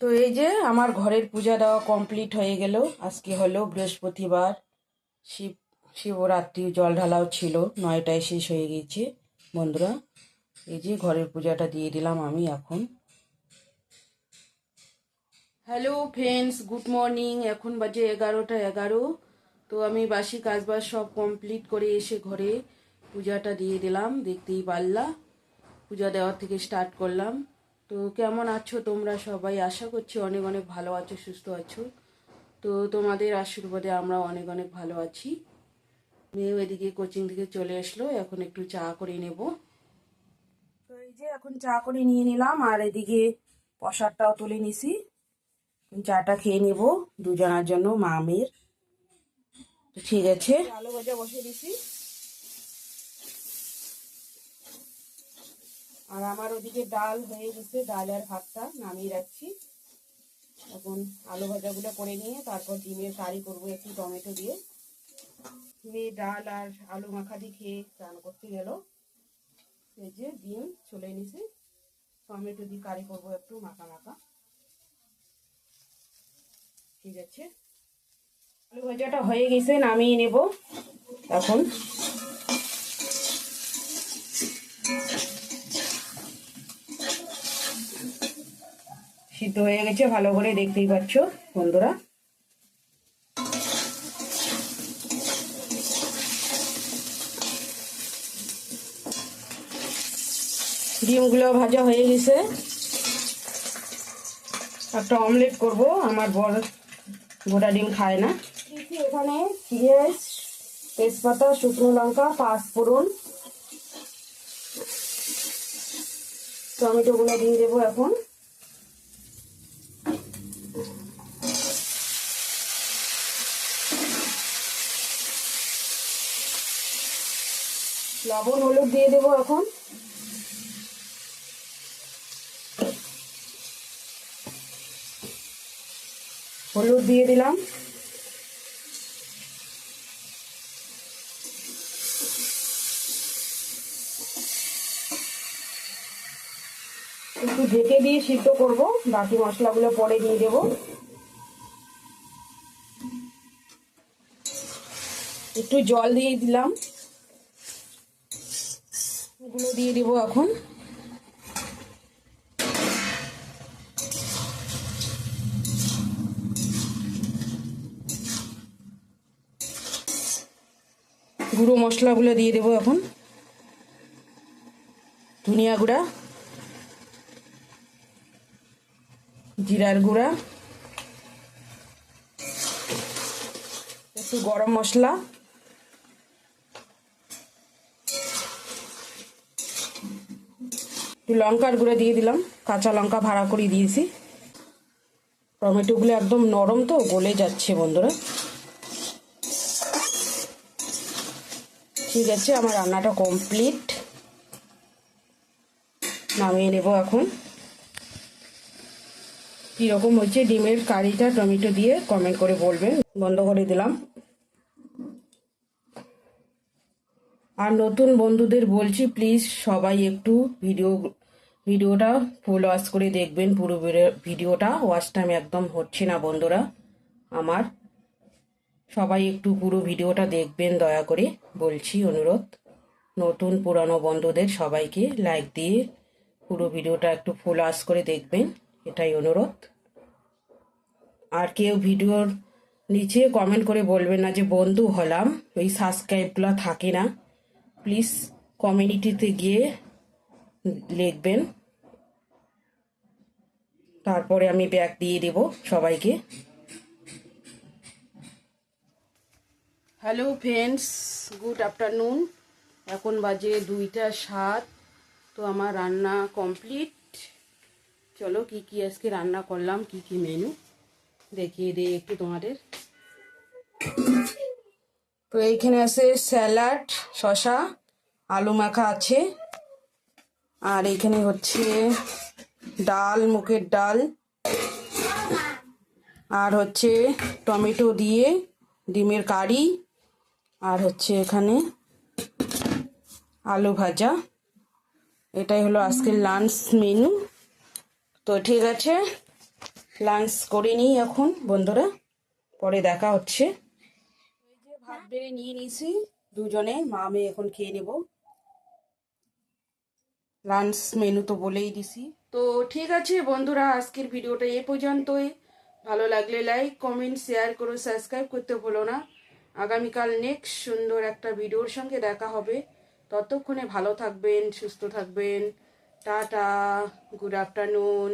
তো এই যে আমার ঘরের পূজা দেওয়া কমপ্লিট হয়ে গেল। আজকে হলো বৃহস্পতিবার। শিব, শিবরাত্রি জল ঢালাও ছিল। নয়টায় শেষ হয়ে গেছে বন্ধুরা, এই যে ঘরের পূজাটা দিয়ে দিলাম আমি এখন। হ্যালো ফ্রেন্ডস গুড মর্নিং এখন বাজে এগারোটা এগারো। তো আমি বাসি কাজবাজ সব কমপ্লিট করে এসে ঘরে পূজাটা দিয়ে দিলাম। দেখতেই পারলা। পূজা দেওয়ার থেকে স্টার্ট করলাম। তো কেমন আছো তোমরা সবাই? আশা করছি অনেক অনেক ভালো আছো, সুস্থ আছো। তো তোমাদের আশীর্বাদে আমরা অনেক অনেক ভালো আছি। মেয়েও এদিকে কোচিং থেকে চলে আসলো, এখন একটু চা করে নেব। তো এই যে এখন চা করে নিয়ে নিলাম, আর এদিকে প্রসাদটাও তুলে নিছি। চাটা খেয়ে নেব দুজনার জন্য, মা, মেয়ের। তো ঠিক আছে। আলু ভাজা বসে দিছি। আর আমার ওদিকে ডাল হয়ে গেছে, ডাল আর ভাতটা নামিয়ে রাখছি। এখন আলু ভাজাগুলো করে নিয়ে তারপর ডিমের কারি করব একটু টমেটো দিয়ে। মেয়ে ডাল আর আলু মাখা দিয়ে খেয়ে চান করতে গেল। এই যে ডিম চলে নিছি টমেটো দিয়ে কারি করব একটু মাখা মাখা। ঠিক আছে। আলু ভাজাটা হয়ে গেছে, নামিয়ে নেব। এখন সিদ্ধ হয়ে গেছে, ভালো করে দেখতেই পাচ্ছ বন্ধুরা। ডিমগুলো ভাজা হয়ে গেছে। একটা অমলেট করব, আমার বড় গোটা ডিম খায় না। এখানে পেঁয়াজ, তেজপাতা, শুকনো লঙ্কা পাঁচফোড়ন টমেটোগুলো দিয়ে দেবো এখন। লবণ, হলুদ দিয়ে দেবো এখন। হলুদ দিয়ে দিলাম। একটু ঢেকে দিয়ে সিদ্ধ করব। বাকি মশলাগুলো পরে দিয়ে দেব। একটু জল দিয়ে দিলাম। এগুলো দিয়ে দিব এখন। গুঁড়ো মশলাগুলো দিয়ে দেবো এখন। ধনিয়া গুঁড়া, জিরার গুঁড়া, একটু গরম মশলা। একটু লঙ্কার গুঁড়ো দিয়ে দিলাম। কাঁচা লঙ্কা ভাড়া করে দিয়েছি। টমেটোগুলো একদম নরম তো, গলে যাচ্ছে বন্ধুরা। ঠিক আছে, আমার রান্নাটা কমপ্লিট নামিয়ে নেব এখন। কীরকম হচ্ছে ডিমের কারিটা টমেটো দিয়ে কমেন্ট করে বলবেন। বন্ধ করে দিলাম। আর নতুন বন্ধুদের বলছি প্লিজ সবাই একটু ভিডিও ভিডিওটা ফুল ওয়াশ করে দেখবেন, পুরো ভিডিওটা ওয়াশ টাইম একদম হচ্ছে না বন্ধুরা, আমার। সবাই একটু পুরো ভিডিওটা দেখবেন, দয়া করে বলছি অনুরোধ। নতুন পুরানো বন্ধুদের সবাইকে লাইক দিয়ে পুরো ভিডিওটা একটু ফুল ওয়াশ করে দেখবেন, এটাই অনুরোধ। আর কেউ ভিডিওর নিচে কমেন্ট করে বলবেন না যে, বন্ধু হলাম, ওই সাবস্ক্রাইবগুলো থাকে না। প্লিজ কমিউনিটিতে গিয়ে লিখবেন। তারপরে আমি ব্যাগ দিয়ে দেব সবাইকে। Hello friends, good afternoon. এখন বাজে দুইটা সাত, তো আমার রান্না কমপ্লিট। চলো কি কি আজকে রান্না করলাম, কি কি মেনু? দেখিয়ে দিই একটু তোমাদের। তো এইখানে আছে স্যালাড শশা আলু মাখা আছে। আর এখানে হচ্ছে ডাল মুখের ডাল। আর হচ্ছে টমেটো দিয়ে ডিমের কারি। আর হচ্ছে এখানে আলু ভাজা। এটাই হলো আজকের লাঞ্চ মেনু তো ঠিক আছে লাঞ্চ করে নিই এখন বন্ধুরা। পরে দেখা হচ্ছে। ভাত বেড়ে নিয়ে নিয়েছি, দুজনে, মা মেয়ে এখন খেয়ে নেব। লাঞ্চ মেনু তো বলেই দিছি। তো ঠিক আছে বন্ধুরা, আজকের ভিডিওটা এ পর্যন্তই। ভালো লাগলে লাইক কমেন্ট শেয়ার করো সাবস্ক্রাইব করতে ভুলো না। আগামীকাল নেক্সট সুন্দর একটা ভিডিওর সঙ্গে দেখা হবে। ততক্ষণে ভালো থাকবেন, সুস্থ থাকবেন। Tata good afternoon